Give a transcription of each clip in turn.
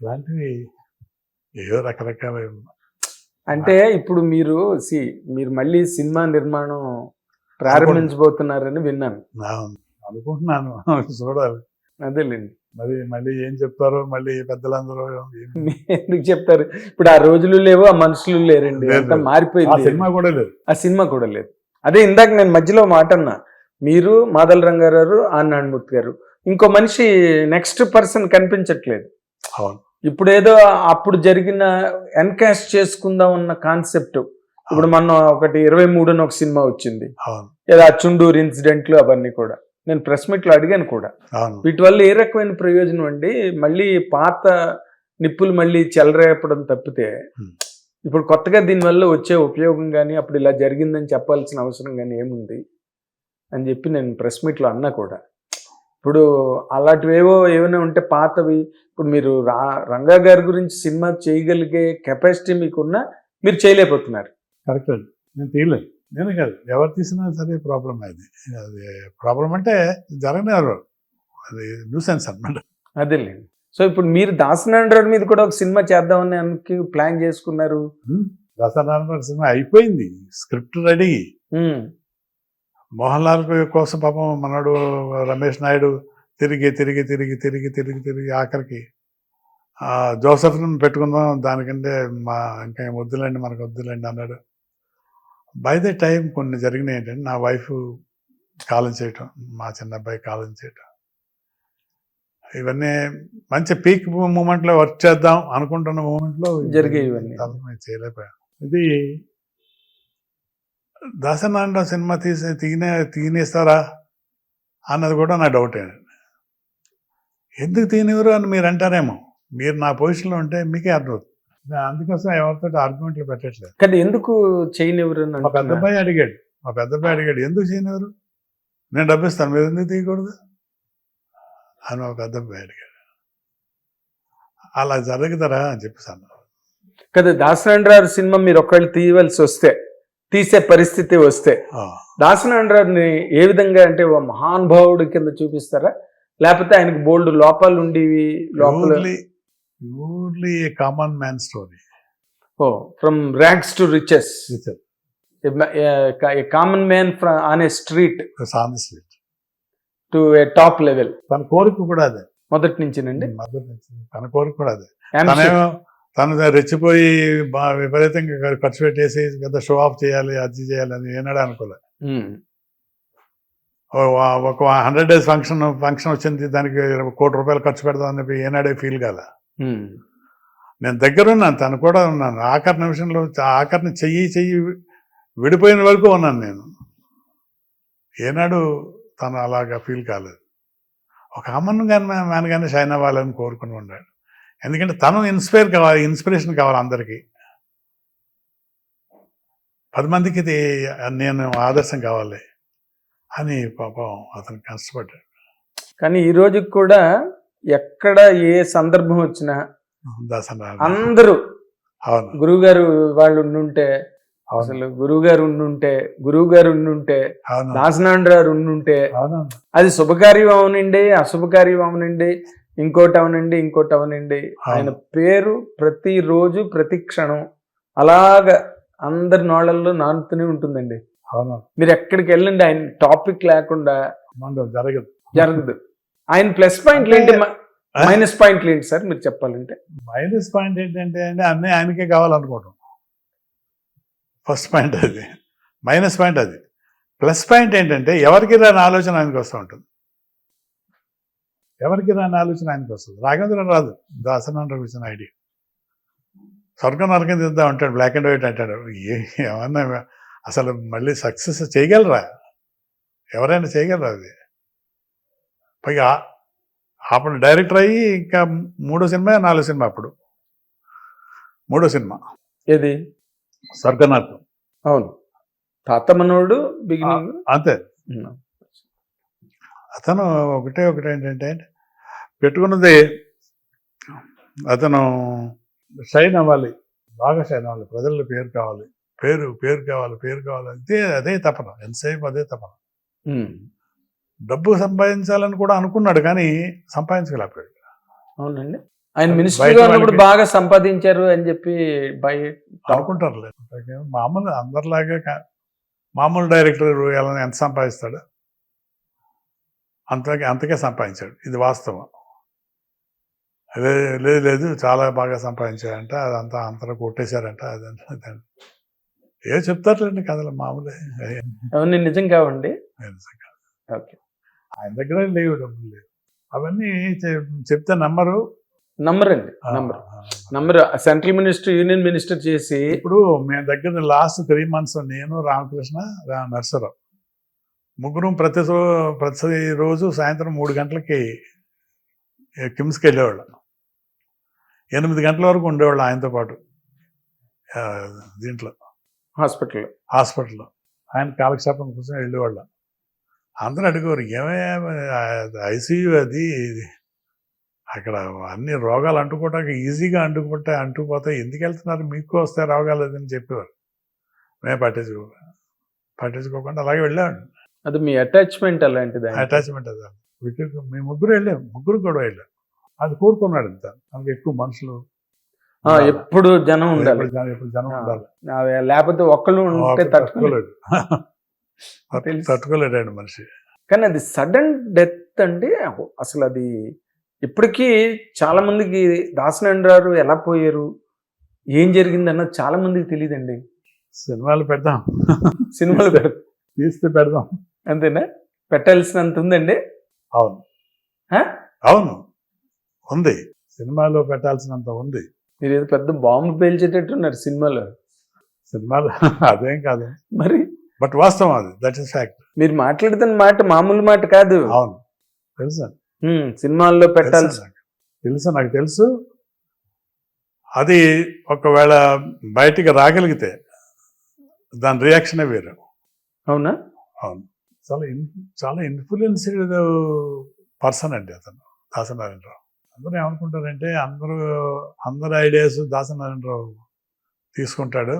ఇలాంటివి ఏదో రకరకాల అంటే ఇప్పుడు మీరు సి మీరు మళ్ళీ సినిమా నిర్మాణం ప్రారంభించబోతున్నారని విన్నాను. అనుకుంటున్నాను. చూడాలి. అదేలేండి. మరి మళ్ళీ ఏం చెప్తారో మళ్ళీ పెద్దలందరూ ఎందుకు చెప్తారు? ఇప్పుడు ఆ రోజులు లేవు ఆ మనుషులు లేరండి. మారిపోయింది. సినిమా కూడా లేదు. ఆ సినిమా కూడా లేదు. అదే ఇందాక నేను మధ్యలో మాట అన్నా. మీరు మాదల రంగారావు ఆ నారాయణమూర్తి గారు. ఇంకో మనిషి నెక్స్ట్ పర్సన్ కనిపించట్లేదు. అవును. ఇప్పుడు ఏదో అప్పుడు జరిగిన ఎన్కాస్ట్ చేసుకుందాం అన్న కాన్సెప్ట్. ఇప్పుడు మనం ఒకటి ఇరవై మూడున ఒక సినిమా వచ్చింది. ఆ చుండూరు ఇన్సిడెంట్లు అవన్నీ కూడా. నేను ప్రెస్ మీట్లో అడిగాను కూడా. వీటి వల్ల ఏ రకమైన ప్రయోజనం అండి? మళ్ళీ పాత నిప్పులు మళ్ళీ చెలరేపడం తప్పితే. ఇప్పుడు కొత్తగా దీనివల్ల వచ్చే ఉపయోగం కానీ అప్పుడు ఇలా జరిగిందని చెప్పాల్సిన అవసరం కానీ ఏముంది? అని చెప్పి నేను ప్రెస్ మీట్లో అన్నా కూడా. ఇప్పుడు అలాంటివేవో ఏమైనా ఉంటే పాతవి. ఇప్పుడు మీరు రా రంగా గారి గురించి సినిమా చేయగలిగే కెపాసిటీ మీకున్నా మీరు చేయలేకపోతున్నారు. కరెక్ట్ నేను తీయలేదు. నేను కాదు ఎవరు తీసినా సరే ప్రాబ్లం అది. అది ప్రాబ్లం అంటే జరగనివారు అది న్యూసెన్స్ అనమాట అదేలేండి సో ఇప్పుడు మీరు దాసనారాయణ మీద కూడా ఒక సినిమా చేద్దామని అనుకు ప్లాన్ చేసుకున్నారు. దసరా సినిమా అయిపోయింది. Script ready. మోహన్ లాల్ కోసం పాపం మనడు రమేష్ నాయుడు తిరిగి తిరిగి తిరిగి తిరిగి తిరిగి తిరిగి ఆఖరికి జోసెఫ్ని పెట్టుకుందాం దానికంటే మా ఇంకా ఏం వద్దులేండి మనకు వద్దులేండి అన్నాడు. బై ద టైం కొన్ని జరిగినాయి ఏంటంటే నా వైఫ్ కాలం చేయటం మా చిన్న అబ్బాయి కాలం చేయటం. ఇవన్నీ మంచి పీక్ మూమెంట్లో వర్క్ చేద్దాం అనుకుంటున్న మూమెంట్లో జరిగాయి ఇవన్నీ. చేయలేకపోయాను. ఇది దాసనారాయణ సినిమా తీసే తీనే తీనేస్తారా అన్నది కూడా నా డౌట్. ఎందుకు తీనివ్వరు అని మీరు అంటారేమో. మీరు నా పొజిషన్లో ఉంటే మీకే నేను అందుకోసం ఎవరితో ఆర్గ్యుమెంట్లు పెట్టట్లేదు. కానీ ఎందుకు చేయనివ్వరు మా పెద్ద అంటున్నా? అబ్బాయి అడిగాడు. మా పెద్ద అబ్బాయి అడిగాడు ఎందుకు చేయనివ్వరు? నేను డబ్బిస్తాను మీరు ఎందుకు తీయకూడదు? అని మా పెద్ద అబ్బాయి అడిగాడు. అలా జరుగుతారా అని చెప్పేసాను కదా దాసనారాయణ సినిమా మీరు ఒకళ్ళు తీయవలసి వస్తే తీసే పరిస్థితి వస్తే ఆ, దాసనారాయణని ఏ విధంగా అంటే ఓ మహానుభావుడి కింద చూపిస్తారా? లేకపోతే ఆయనకు బోల్డ్ లోపాలు ఉండేవి? లోపల purely common man story oh from ranks to riches. Common man on a street. Song to a top level. తన కోరిక కూడా అదే. మొదటి నుంచినండి? మదర్ నుంచి తన కోరిక కూడా అదే. తను రెచ్చిపోయి విపరీతంగా ఖర్చు పెట్టేసి పెద్ద షో ఆఫ్ చేయాలి అది చేయాలి అని ఏనాడు అనుకోలే. ఉమ్, ఓ వా- ఒక హండ్రెడ్ డేస్ ఫంక్షన్ ఫంక్షన్ వచ్చింది దానికి కోటి రూపాయలు ఖర్చు పెడదాం అని చెప్పి ఏనాడే ఫీల్ కాల. నేను దగ్గర ఉన్నాను తను కూడా ఉన్నాను. ఆఖరి నిమిషంలో ఆఖరిని చెయ్యి చెయ్యి విడిపోయిన వరకు ఉన్నాను నేను. ఏనాడు తను అలాగా ఫీల్ కాలేదు. ఒక అమ్మను కానీ మ్యాన్ కానీ షైన్ అవ్వాలని కోరుకుని ఉన్నాడు ఎందుకంటే తను ఇన్స్పైర్ కావాలి ఇన్స్పిరేషన్ కావాలి అందరికీ. పది మందికి ఇది నేను ఆదర్శం కావాలి అని పాపం అతను కష్టపడ్డాడు. కానీ ఈ రోజుకి కూడా ఎక్కడ ఏ సందర్భం వచ్చినా దాసన్ అందరూ అవును. గురువు గారు వాళ్ళు ఉండుంటే అసలు గురువు గారు ఉండుంటే గురువు గారు ఉండుంటే దాసనాండ్రారు ఉండుంటే అది శుభకార్యం అవనండి అశుభకార్యం అవనండి ఇంకోటి అవనండి ఇంకోటి అవనండి ఆయన పేరు ప్రతిరోజు ప్రతి క్షణం అలాగ అందరి నోళ్ళల్లో నానుతూనే ఉంటుందండి. అవును. మీరు ఎక్కడికి వెళ్ళండి ఆయన టాపిక్ లేకుండా జరగదు. జరగదు. ఆయన ప్లస్ పాయింట్లు ఏంటి మైనస్ పాయింట్లు ఏంటి సార్ మీరు చెప్పాలంటే. మైనస్ పాయింట్ ఏంటంటే అండి అన్నీ ఆయనకే కావాలనుకోవడం ఫస్ట్ పాయింట్ అది. మైనస్ పాయింట్ అది. ప్లస్ పాయింట్ ఏంటంటే ఎవరికి రాని ఆలోచన ఆయనకు వస్తూ ఉంటుంది. ఎవరికి రాని ఆలోచన ఆయనకు వస్తుంది. రాఘవేంద్ర రాదు. దాసనాండ్రకు వచ్చిన ఐడియా. స్వర్గం నరకం తిద్దాం అంటాడు. బ్లాక్ అండ్ వైట్ అంటాడు. ఏ- ఏమన్నా అసలు మళ్ళీ సక్సెస్ చేయగలరా? ఎవరైనా చేయగలరా అది? పైగా అప్పుడు డైరెక్టర్ అయ్యి ఇంకా మూడో సినిమా నాలుగో సినిమా అప్పుడు. మూడో సినిమా. ఏది? స్వర్గనాథం అవును. తాత మనోడు బిగినింగ్. అంతే. అతను ఒకటే ఒకటి ఏంటంటే పెట్టుకున్నది అతను షైన్ అవ్వాలి బాగా షైన్ అవ్వాలి ప్రజల్లో పేరు కావాలి పేరు పేరు కావాలి పేరు కావాలి అదే అదే తపన ఎంతసేపు అదే తపన. డబ్బు సంపాదించాలని కూడా అనుకున్నాడు కానీ సంపాదించగలేకపోయాడు అవునండి. ఆయన మినిస్టర్ బాగా సంపాదించారు అని చెప్పి బై అనుకుంటారులే. మామూలు అందరిలాగా మామూలు డైరెక్టర్ ఎలా ఎంత సంపాదిస్తాడు? అంతకే అంతకే సంపాదించాడు. ఇది వాస్తవం. అదే లేదు లేదు. చాలా బాగా సంపాదించాడంట అదంతా అంతా కొట్టేశారంట. అదంతా. ఏ చెప్తారులేండి కథలు మామూలే. అదే అవన్నీ నిజం కావండి. ఓకే. ఆయన దగ్గర లేవు డబ్బులు లేవు. అవన్నీ చెప్తే నమ్మరు. నమ్మరండి. నమ్మరు. నమ్మరు. సెంట్రల్ మినిస్టర్ యూనియన్ మినిస్టర్ చేసి ఇప్పుడు మేము దగ్గర లాస్ట్ త్రీ మంత్స్ నేను రామకృష్ణ నర్సరావు ముగ్గురు ప్రతి ప్రతి రోజు సాయంత్రం మూడు గంటలకి కిమ్స్కి వెళ్ళేవాళ్ళం. ఎనిమిది గంటల వరకు ఉండేవాళ్ళం ఆయనతో పాటు. దీంట్లో. హాస్పిటల్ హాస్పిటల్లో. ఆయన కాలక్షేపం కోసం వెళ్ళేవాళ్ళం. అందరూ అడిగేవారు ఏమయ్యా ఐసీయూ అది ఇది. అక్కడ అన్ని రోగాలు అంటుకోవడానికి ఈజీగా అంటుకుంటే అంటుకుపోతాయి ఎందుకు వెళ్తున్నారు? మీకు వస్తే రోగాలు అని చెప్పేవారు. మేము పట్టించుకో పట్టించుకోకుండా అలాగే వెళ్ళామండి అది మీ అటాచ్మెంట్ అలాంటిది. అటాచ్మెంట్ అది. మేము ముగ్గురు వెళ్ళాం. ముగ్గురు కూడా వెళ్ళాం. అది కోరుకున్నాడు ఇంత మనకి ఎక్కువ మనుషులు. ఎప్పుడు జనం ఉండాలి. ఎప్పుడు జనం-. ఉండాలి. లేకపోతే ఒక్కళ్ళు ఉంటే తట్టుకోలేడు. తెలుసు. తట్టుకోలేడండి మనిషి. కానీ అది సడన్ డెత్ అండి అసలు అది ఇప్పటికీ చాలా మందికి దాసనండారు ఎలా పోయారు ఏం జరిగింది అన్నది చాలా మందికి తెలియదండి సినిమాలు పెడదాం. సినిమాలు తీస్తే పెడదాం. అంతేనా? పెట్టాల్సినంత ఉందండి? అవును? అవును. ఉంది. సినిమాలో పెట్టాల్సినంత ఉంది. మీరు ఏదో పెద్ద బాంబు పేల్చేటట్టున్నారు సినిమాలో. సినిమాలో అదేం కాదు. మరి? బట్ వాస్తవం అది. That is fact. మీరు మాట్లాడుతున్న మాట మామూలు మాట కాదు. అవును. తెలుసా? సినిమాల్లో నాకు. తెలుసు నాకు తెలుసు? అది ఒకవేళ బయటికి రాగలిగితే దాని రియాక్షనే వేరు. అవునా? అవును. చాలా ఇన్ చాలా ఇన్ఫ్లుయెన్స్డ్ పర్సన్ అండి అతను. దాసనారాయణరావు. అందరూ ఏమనుకుంటారంటే అందరూ అందరి ఐడియాస్ దాసనారాయణరావు తీసుకుంటాడు.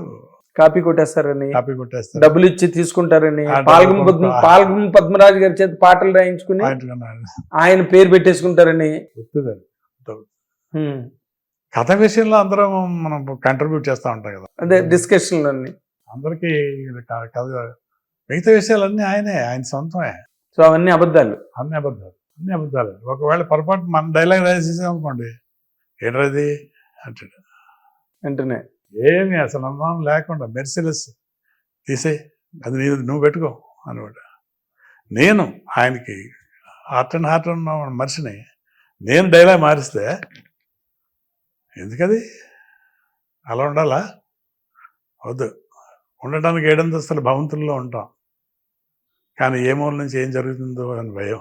కాపీ కొట్టేస్తారని కాపీ కొట్టేస్తాడు. డబ్బులు ఇచ్చి తీసుకుంటారని డబ్బులు పాల్గొం పద్మరాజు గారి చేత పాటలు రాయించుకుని ఆయన పేరు పెట్టేసుకుంటారని. కథ విషయంలో అందరం మనం కంట్రిబ్యూట్ చేస్తూ ఉంటాం కదా. అదే డిస్కషన్లు అన్ని అందరికీ కథ మిగతా విషయాలన్నీ ఆయనే ఆయన సొంతమే. సో అవన్నీ అబద్ధాలు. అన్ని అబద్ధాలు. అన్ని అబద్ధాలు. ఒకవేళ పొరపాటు మన డైలాగ్ రాసేసాం అనుకోండి ఏంటది అంటాడు. వెంటనే. ఏమి అసలు అనుమానం లేకుండా మెర్సిలెస్ తీసే అది నీ నువ్వు పెట్టుకో అనమాట నేను ఆయనకి హార్ట్ అండ్ హార్ట్ ఉన్న మనిషిని నేను డైలాగ్ మారిస్తే ఎందుకది? అలా ఉండాలా? వద్దు. ఉండటానికి ఏడంతస్తుల భవంతుల్లో ఉంటాం. కానీ ఏ మూల నుంచి ఏం జరుగుతుందో అని భయం.